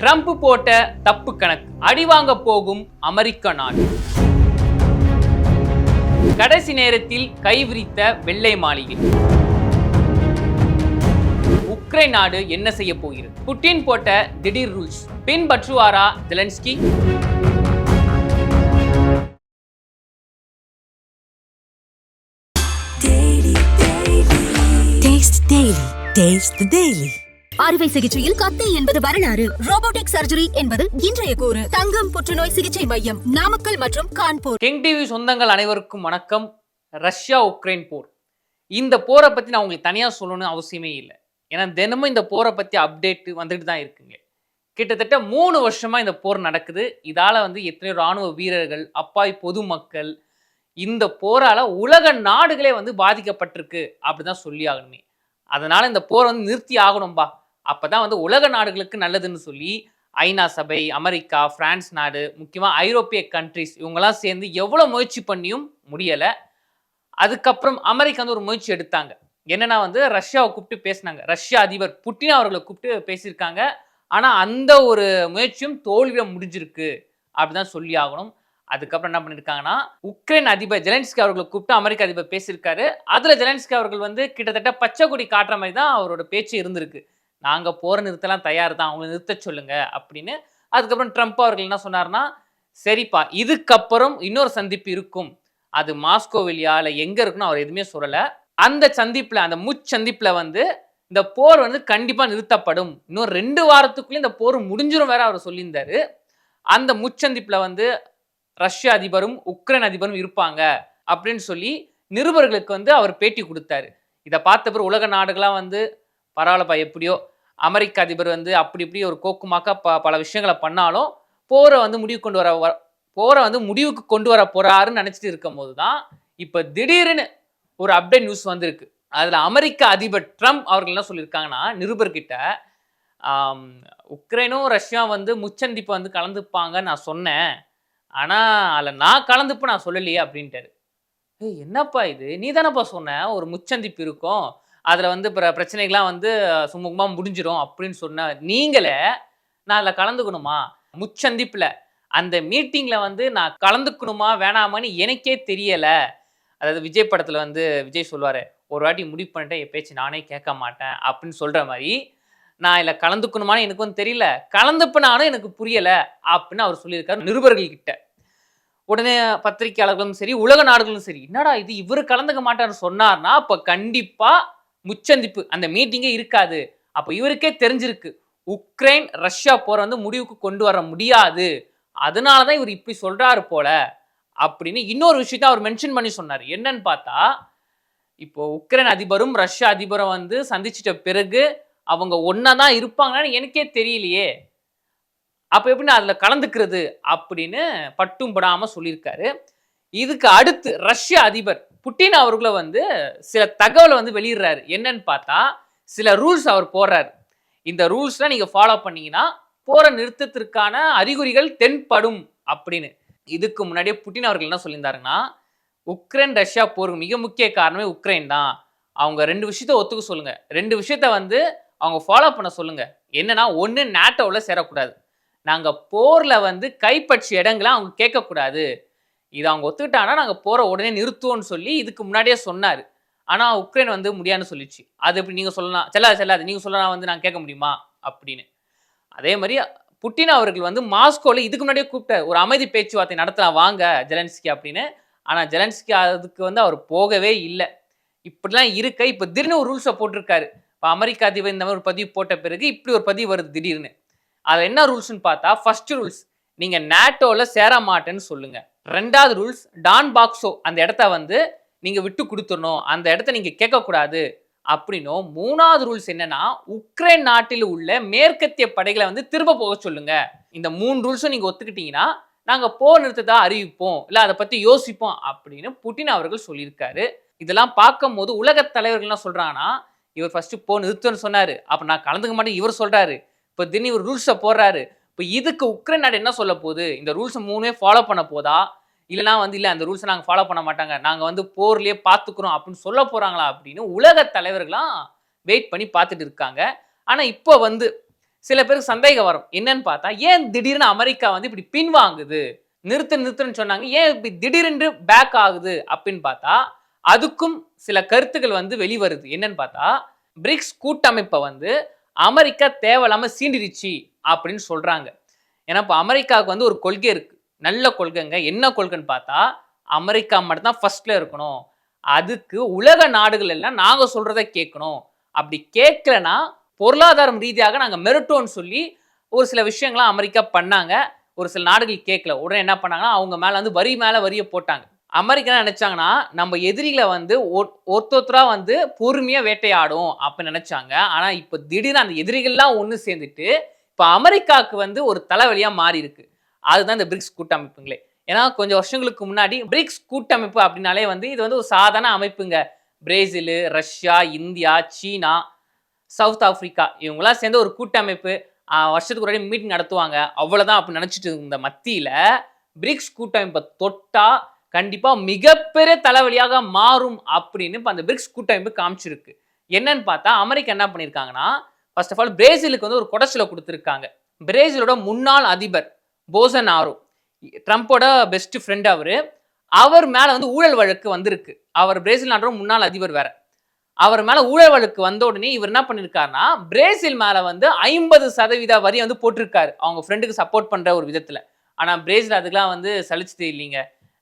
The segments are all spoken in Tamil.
ட்ரம்ப் போட்ட தப்பு கணக்கு. அடிவாங்க போகும் அமெரிக்க நாடு. கடைசி நேரத்தில் கைவிரித்த வெள்ளை மாளிகை. உக்ரைன் நாடு என்ன செய்ய போகிறது? புட்டின் போட்ட திடீர் rules. பின்பற்றுவாரா Zelensky? Taste Daily. Taste the Daily. அறுவை சிகிச்சையில் கத்தி என்பது வரலாறு. ரோபோட்டிக் சர்ஜரி என்பது இன்றைய கூறு. தங்கம் புற்றுநோய் சிகிச்சை மையம் நாமக்கல் மற்றும் கான்பூர். கிங் டிவி சொந்தங்கள் அனைவருக்கும் வணக்கம். ரஷ்யா உக்ரைன் போர். இந்த போரை பற்றி நான் உங்களுக்கு தனியாக சொல்லணும்னு அவசியமே இல்லை. ஏன்னா தினமும் இந்த போரை பற்றி அப்டேட் வந்துட்டு தான் இருக்குங்க. கிட்டத்தட்ட மூணு வருஷமாக இந்த போர் நடக்குது. இதால் வந்து எத்தனையோ ராணுவ வீரர்கள் அப்பாய் பொதுமக்கள் இந்த போரால் உலக நாடுகளே வந்து பாதிக்கப்பட்டிருக்கு. அப்படி தான் சொல்லி ஆகணுமே. அதனால் இந்த போரை வந்து நிறுத்தி ஆகணும்பா. அப்போ தான் வந்து உலக நாடுகளுக்கு நல்லதுன்னு சொல்லி ஐநா சபை அமெரிக்கா பிரான்ஸ் நாடு முக்கியமாக ஐரோப்பிய கண்ட்ரிஸ் இவங்கெல்லாம் சேர்ந்து எவ்வளோ முயற்சி பண்ணியும் முடியலை. அதுக்கப்புறம் அமெரிக்கா வந்து ஒரு முயற்சி எடுத்தாங்க. என்னன்னா வந்து ரஷ்யாவை கூப்பிட்டு பேசினாங்க. ரஷ்யா அதிபர் புட்டின் அவர்களை கூப்பிட்டு பேசியிருக்காங்க. ஆனால் அந்த ஒரு முயற்சியும் தோல்வியில் முடிஞ்சிருக்கு அப்படிதான் சொல்லி ஆகணும். அதுக்கப்புறம் என்ன பண்ணியிருக்காங்கன்னா உக்ரைன் அதிபர் ஜெலன்ஸ்கி அவர்களை கூப்பிட்டு அமெரிக்க அதிபர் பேசியிருக்காரு. அதில் ஜெலன்ஸ்கி அவர்கள் வந்து கிட்டத்தட்ட பச்சை கொடி காட்டுற மாதிரி தான் அவரோட பேச்சு இருந்திருக்கு. நாங்கள் போகிற நிறுத்தலாம் தயார் தான் அவங்களை நிறுத்த சொல்லுங்க அப்படின்னு அதுக்கப்புறம் ட்ரம்ப் அவர்கள் என்ன சொன்னார்னா சரிப்பா இதுக்கப்புறம் இன்னொரு சந்திப்பு இருக்கும். அது மாஸ்கோவிலியா இல்லை எங்கே இருக்குன்னு அவர் எதுவுமே சொல்லலை. அந்த சந்திப்பில் அந்த முச்சந்திப்பில் வந்து இந்த போர் வந்து கண்டிப்பாக நிறுத்தப்படும். இன்னும் ரெண்டு வாரத்துக்குள்ளே இந்த போர் முடிஞ்சிடும் வேற அவர் சொல்லியிருந்தாரு. அந்த முச்சந்திப்பில் வந்து ரஷ்ய அதிபரும் உக்ரைன் அதிபரும் இருப்பாங்க அப்படின்னு சொல்லி நிருபர்களுக்கு வந்து அவர் பேட்டி கொடுத்தாரு. இதை பார்த்த பிறகு உலக நாடுகளாக வந்து பரவாயில்லப்பா எப்படியோ அமெரிக்க அதிபர் வந்து அப்படி இப்படி ஒரு கோக்குமாக்க ப பல விஷயங்களை பண்ணாலும் போரை வந்து முடிவு கொண்டு வர போரை வந்து முடிவுக்கு கொண்டு வர போறாருன்னு நினச்சிட்டு இருக்கும் போது தான் இப்போ திடீர்னு ஒரு அப்டேட் நியூஸ் வந்திருக்கு. அதில் அமெரிக்க அதிபர் ட்ரம்ப் அவர்கள் என்ன சொல்லியிருக்காங்கன்னா நிருபர்கிட்ட உக்ரைனும் ரஷ்யா வந்து முச்சந்திப்பை வந்து கலந்துப்பாங்க நான் சொன்னேன். ஆனால் அதில் நான் கலந்துப்பு நான் சொல்லலையே அப்படின்ட்டாரு. ஏய் என்னப்பா இது? நீ தானப்பா சொன்ன? ஒரு முச்சந்திப்பு இருக்கும். அதில் வந்து பிற பிரச்சனைகள்லாம் வந்து சுமூகமாக முடிஞ்சிடும் அப்படின்னு சொன்ன நீங்களே நான் அதில் கலந்துக்கணுமா? முச்சந்திப்பில். அந்த மீட்டிங்கில் வந்து நான் கலந்துக்கணுமா வேணாமான்னு எனக்கே தெரியலை. அதாவது விஜய் படத்தில் வந்து விஜய் சொல்லுவார் ஒரு வாட்டி முடிவு பண்ணிட்டேன் என் பேச்சு நானே கேட்க மாட்டேன் அப்படின்னு சொல்கிற மாதிரி நான் இதில் கலந்துக்கணுமான்னு எனக்கும் தெரியல. கலந்துப்பினாலும் எனக்கு புரியலை அப்படின்னு அவர் சொல்லியிருக்காரு நிருபர்கள்கிட்ட. உடனே பத்திரிகையாளர்களும் சரி உலக நாடுகளும் சரி என்னடா இது இவர் கலந்துக்க மாட்டார்னு சொன்னார்னா அப்போ கண்டிப்பாக முச்சந்திப்பு அந்த மீட்டிங்கே இருக்காது. அப்போ இவருக்கே தெரிஞ்சிருக்கு உக்ரைன் ரஷ்யா போரை வந்து முடிவுக்கு கொண்டு வர முடியாது. அதனால தான் இவர் இப்படி சொல்கிறாரு போல அப்படின்னு இன்னொரு விஷயத்த அவர் மென்ஷன் பண்ணி சொன்னார். என்னன்னு பார்த்தா இப்போ உக்ரைன் அதிபரும் ரஷ்யா அதிபரும் வந்து சந்திச்சிட்ட பிறகு அவங்க ஒன்றா தான் இருப்பாங்கன்னு எனக்கே தெரியலையே. அப்போ எப்படி நான் அதில் கலந்துக்கிறது அப்படின்னு பட்டும் படாமல் சொல்லியிருக்காரு. இதுக்கு அடுத்து ரஷ்ய அதிபர் புட்டின் அவர்களை வந்து சில தகவலை வந்து வெளியிடுறாரு. என்னன்னு பார்த்தா சில ரூல்ஸ் அவர் போடுறாரு. இந்த ரூல்ஸ்லாம் நீங்கள் ஃபாலோ பண்ணீங்கன்னா போற நிறுத்தத்திற்கான அறிகுறிகள் தென்படும் அப்படின்னு. இதுக்கு முன்னாடியே புட்டின் அவர்கள் என்ன சொல்லியிருந்தாருன்னா உக்ரைன் ரஷ்யா போருக்கு மிக முக்கிய காரணமே உக்ரைன் தான். அவங்க ரெண்டு விஷயத்த ஒத்துக்க சொல்லுங்க. ரெண்டு விஷயத்த வந்து அவங்க ஃபாலோ பண்ண சொல்லுங்க. என்னன்னா ஒன்று நேட்டோவில் சேரக்கூடாது. நாங்கள் போரில் வந்து கைப்பற்றிய இடங்களை அவங்க கேட்கக்கூடாது. இது அவங்க ஒத்துக்கிட்டாங்கன்னா நாங்கள் போகிற உடனே நிறுத்துவோம்னு சொல்லி இதுக்கு முன்னாடியே சொன்னார். ஆனால் உக்ரைன் வந்து முடியாதுன்னு சொல்லிச்சு. அது எப்படி நீங்கள் சொல்லலாம்? செல்லாது செல்லாது. நீங்கள் சொல்லலாம் வந்து நான் கேட்க முடியுமா? அப்படின்னு. அதே மாதிரி புட்டின் அவர்கள் வந்து மாஸ்கோவில் இதுக்கு முன்னாடியே கூப்பிட்டார். ஒரு அமைதி பேச்சுவார்த்தை நடத்தலாம் வாங்க ஜெலன்ஸ்கி அப்படின்னு. ஆனால் ஜெலன்ஸ்கி அதுக்கு வந்து அவர் போகவே இல்லை. இப்படிலாம் இருக்க இப்போ திடீர்னு ஒரு ரூல்ஸை போட்டிருக்காரு. இப்போ அமெரிக்க அதிபர் இந்த மாதிரி ஒரு பதிவு போட்ட பிறகு இப்படி ஒரு பதிவு வருது திடீர்னு. அதை என்ன ரூல்ஸ்னு பார்த்தா ஃபர்ஸ்ட் ரூல்ஸ் நீங்கள் நேட்டோவில் சேர மாட்டேன்னு சொல்லுங்கள் ரெண்டாவது ரூல்ஸ் டான் பாக்ஸோ அந்த இடத்த வந்து நீங்கள் விட்டு கொடுத்துடணும். அந்த இடத்த நீங்கள் கேட்கக்கூடாது. அப்படின்னும் மூணாவது ரூல்ஸ் என்னன்னா உக்ரைன் நாட்டில் உள்ள மேற்கத்திய படைகளை வந்து திரும்ப போக சொல்லுங்க. இந்த மூணு ரூல்ஸும் நீங்கள் ஒத்துக்கிட்டீங்கன்னா நாங்கள் போர் நிறுத்தத்தை அறிவிப்போம். இல்லை அதை பற்றி யோசிப்போம் அப்படின்னு புட்டின் அவர்கள் சொல்லியிருக்காரு. இதெல்லாம் பார்க்கும்போது உலக தலைவர்கள்லாம் என்ன இவர் ஃபர்ஸ்ட் போ நிறுத்தம்னு சொன்னார். அப்போ நான் கலந்துக்க மாட்டேன் இவர் சொல்கிறாரு இப்போ திடீர்னு இவர் ரூல்ஸை போடுறாரு. இப்போ இதுக்கு உக்ரைன் நாடு என்ன சொல்ல போகுது? இந்த ரூல்ஸ் மூணுமே ஃபாலோ பண்ண போதா? இல்லைனா வந்து இல்லை அந்த ரூல்ஸை நாங்கள் ஃபாலோ பண்ண மாட்டாங்க. நாங்கள் வந்து போர்லேயே பார்த்துக்குறோம் அப்படின்னு சொல்ல போகிறாங்களா அப்படின்னு உலக தலைவர்களாம் வெயிட் பண்ணி பார்த்துட்டு இருக்காங்க. ஆனால் இப்போ வந்து சில பேருக்கு சந்தேகம் வரும். என்னன்னு பார்த்தா ஏன் திடீர்னு அமெரிக்கா வந்து இப்படி பின்வாங்குது? நிறுத்து நிறுத்துன்னு சொன்னாங்க. ஏன் இப்படி திடீரென்று பேக் ஆகுது? அப்படின்னு பார்த்தா அதுக்கும் சில கருத்துக்கள் வந்து வெளிவருது. என்னன்னு பார்த்தா பிரிக்ஸ் கூட்டமைப்பை வந்து அமெரிக்கா தேவையில்லாமல் சீண்டிருச்சு அப்படின்னு சொல்கிறாங்க ஏன்னா இப்போ அமெரிக்காவுக்கு வந்து ஒரு கொள்கை இருக்குது நல்ல கொள்கைங்க. என்ன கொள்கைன்னு பார்த்தா அமெரிக்கா மட்டும்தான் ஃபர்ஸ்ட்ல இருக்கணும். அதுக்கு உலக நாடுகள் எல்லாம் நாங்கள் சொல்கிறத கேட்கணும். அப்படி கேட்கலனா பொருளாதாரம் ரீதியாக நாங்கள் மெருட்டோம்னு சொல்லி ஒரு சில விஷயங்கள்லாம் அமெரிக்கா பண்ணாங்க. ஒரு சில நாடுகள் கேட்கல. உடனே என்ன பண்ணாங்கன்னா அவங்க மேலே வந்து வரி மேலே வரியை போட்டாங்க. அமெரிக்கா நினச்சாங்கன்னா நம்ம எதிரிகளை வந்து ஒ- வந்து பொறுமையாக வேட்டையாடும் அப்படின்னு நினச்சாங்க. ஆனால் இப்போ திடீர்னு அந்த எதிரிகள்லாம் ஒன்று சேர்ந்துட்டு இப்போ அமெரிக்காவுக்கு வந்து ஒரு தலைவலியாக மாறி இருக்கு. அதுதான் இந்த பிரிக்ஸ் கூட்டமைப்புங்களே. ஏன்னா கொஞ்சம் வருஷங்களுக்கு முன்னாடி பிரிக்ஸ் கூட்டமைப்பு அப்படின்னாலே வந்து இது வந்து ஒரு சாதாரண அமைப்புங்க. Brazil Russia India China South Africa இவங்களாம் சேர்ந்து ஒரு கூட்டமைப்பு. வருஷத்துக்கு ஒரு மீட்டிங் நடத்துவாங்க. அவ்வளோதான் அப்படின்னு நினச்சிட்டு இருந்த மத்தியில் பிரிக்ஸ் கூட்டமைப்பை தொட்டால் கண்டிப்பாக மிகப்பெரிய தலைவலியாக மாறும் அப்படின்னு இப்போ அந்த பிரிக்ஸ் கூட்டமைப்பு காமிச்சிருக்கு. என்னன்னு பார்த்தா அமெரிக்கா என்ன பண்ணியிருக்காங்கன்னா ஃபர்ஸ்ட் ஆஃப் ஆல் பிரேசிலுக்கு வந்து ஒரு கொடச்சில கொடுத்துருக்காங்க. பிரேசிலோட முன்னாள் அதிபர் போசனாரோ ட்ரம்ப்போட பெஸ்ட் ஃப்ரெண்ட் அவர். அவர் மேலே வந்து ஊழல் வழக்கு வந்திருக்கு. அவர் பிரேசில் நாட்டோட முன்னாள் அதிபர் வேற. அவர் மேலே ஊழல் வழக்கு வந்த உடனே இவர் என்ன பண்ணியிருக்காருன்னா பிரேசில் மேலே வந்து ஐம்பது சதவீத வரி வந்து போட்டிருக்காரு. அவங்க ஃப்ரெண்டுக்கு சப்போர்ட் பண்ணுற ஒரு விதத்தில். ஆனால் பிரேசில் அதுக்கெலாம் வந்து சலிச்சது இல்லைங்க.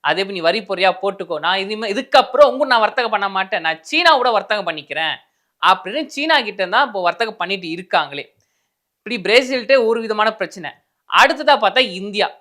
அதே நீ வரி பொறியா போட்டுக்கோ. நான் இதுமே இதுக்கப்புறம் உங்க நான் வர்த்தகம் பண்ண மாட்டேன். நான் சீனாவோட வர்த்தகம் பண்ணிக்கிறேன். அப்படின்னு சீனா கிட்ட தான் இப்போ வர்த்தகம் பண்ணிட்டு இருக்காங்களே. இப்படி பிரேசில்கிட்ட ஒரு விதமான பிரச்சனை. அடுத்ததாக பார்த்தா இந்தியா.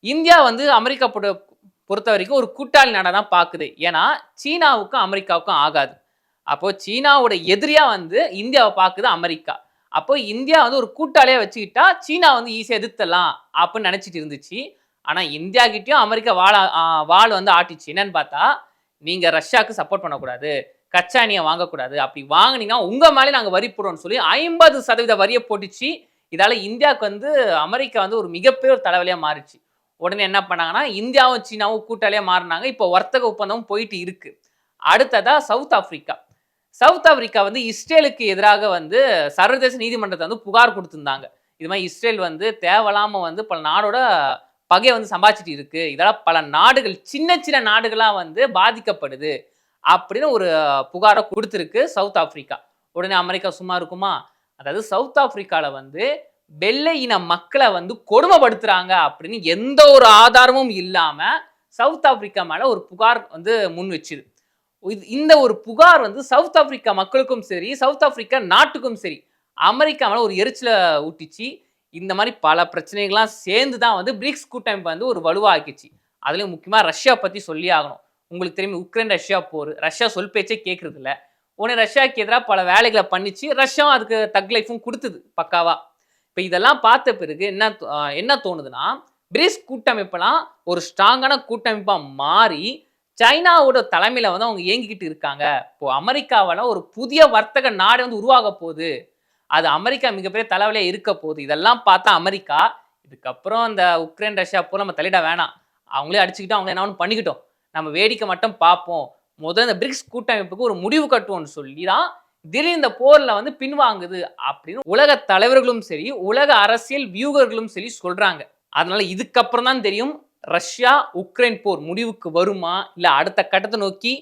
இந்தியா வந்து அமெரிக்கா பொறு- பொறுத்த வரைக்கும் ஒரு கூட்டாளி நாடாக தான் பார்க்குது. ஏன்னா சீனாவுக்கும் அமெரிக்காவுக்கும் ஆகாது. அப்போது சீனாவோட எதிரியாக வந்து இந்தியாவை பார்க்குது அமெரிக்கா. அப்போ இந்தியா வந்து ஒரு கூட்டாளியாக வச்சுக்கிட்டா சீனா வந்து ஈஸியாக எதிர்த்தலாம் அப்படின்னு நினச்சிட்டு இருந்துச்சு. ஆனால் இந்தியா கிட்டேயும் அமெரிக்கா வாழ வாள் வந்து ஆட்டிச்சு. என்னன்னு பார்த்தா நீங்கள் ரஷ்யாவுக்கு சப்போர்ட் பண்ணக்கூடாது. கச்சா எண்ணெயை வாங்கக்கூடாது. அப்படி வாங்குனீங்கன்னா உங்கள் மேலே நாங்கள் வரி போடுறோம்னு சொல்லி ஐம்பது சதவீத வரியை போட்டுச்சு. இதால் இந்தியாவுக்கு வந்து அமெரிக்கா வந்து ஒரு மிகப்பெரிய ஒரு தலைவலியாக மாறிச்சு உடனே என்ன பண்ணாங்கன்னா இந்தியாவும் சீனாவும் கூட்டாளியா மாறினாங்க. இப்போ வர்த்தக ஒப்பந்தமும் போயிட்டு இருக்குது அடுத்ததாக சவுத் ஆஃப்ரிக்கா சவுத் ஆப்பிரிக்கா வந்து இஸ்ரேலுக்கு எதிராக வந்து சர்வதேச நீதிமன்றத்தை வந்து புகார் கொடுத்துருந்தாங்க. இது மாதிரி இஸ்ரேல் வந்து தேவையில்லாமல் வந்து பல நாடோட பகையை வந்து சம்பாதிச்சிட்டு இருக்குது இதெல்லாம் பல நாடுகள் சின்ன சின்ன நாடுகளாக வந்து பாதிக்கப்படுது. அப்படின்னு ஒரு புகாரை கொடுத்துருக்கு சவுத் ஆப்பிரிக்கா. உடனே அமெரிக்கா சும்மா இருக்குமா? அதாவது சவுத் ஆப்பிரிக்கால வந்து வெள்ளை இன மக்களை வந்து கொடுமைப்படுத்துறாங்க அப்படின்னு எந்த ஒரு ஆதாரமும் இல்லாமல் சவுத் ஆப்பிரிக்கா மேலே ஒரு புகார் வந்து முன் வச்சுது. இது- இந்த ஒரு புகார் வந்து சவுத் ஆப்பிரிக்கா மக்களுக்கும் சரி சவுத் ஆப்பிரிக்கா நாட்டுக்கும் சரி அமெரிக்கா மேலே ஒரு எரிச்சலை ஊட்டிச்சு. இந்த மாதிரி பல பிரச்சனைகள்லாம் சேர்ந்து தான் வந்து பிரிக்ஸ் கூட்டமைப்பு வந்து ஒரு வலுவாக்கிச்சு. அதுலேயும் முக்கியமாக ரஷ்யா பற்றி சொல்லி ஆகணும். உங்களுக்கு தெரியும் உக்ரைன் ரஷ்யா போர். ரஷ்யா சொல் பேச்சே கேட்கறது இல்லை உடனே ரஷ்யாவுக்கு எதிராக பல வேலைகளை பண்ணிச்சு. ரஷ்யாவும் அதுக்கு தக் லைஃபும் கொடுத்தது பக்காவா. இப்போ இதெல்லாம் பார்த்த பிறகு என்ன என்ன தோணுதுன்னா பிரிக்ஸ் கூட்டமைப்பெல்லாம் ஒரு ஸ்ட்ராங்கான கூட்டமைப்பாக மாறி சைனாவோட தலைமையில் வந்து அவங்க இயங்கிக்கிட்டு இருக்காங்க. இப்போ அமெரிக்காவால ஒரு புதிய வர்த்தக நாடு வந்து உருவாக போகுது. அது அமெரிக்கா மிகப்பெரிய தலைவலையாக இருக்க போகுது. இதெல்லாம் பார்த்தா அமெரிக்கா இதுக்கப்புறம் இந்த உக்ரைன் ரஷ்யா போல் நம்ம தலையிட வேணாம். அவங்களே அடிச்சுக்கிட்டோம் அவங்க என்ன ஒன்று பண்ணிக்கிட்டோம். நம்ம வேடிக்கை மட்டும் பார்ப்போம். முதல்ல இந்த பிரிக்ஸ் கூட்டமைப்புக்கு ஒரு முடிவு கட்டுவோம்னு சொல்லி தான் திடீர் இந்த போரில் வந்து பின்வாங்குது அப்படின்னு உலக தலைவர்களும் சரி உலக அரசியல் வியூகர்களும் சரி சொல்கிறாங்க அதனால இதுக்கப்புறம் தான் தெரியும் ரஷ்யா உக்ரைன் போர் முடிவுக்கு வருமா இல்லை அடுத்த கட்டத்தை நோக்கி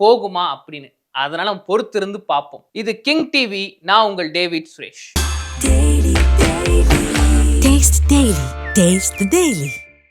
போகுமா அப்படின்னு. அதனால நம்ம பொறுத்திருந்து பார்ப்போம். இது கிங் டிவி நான் உங்கள் டேவிட் சுரேஷ். Taste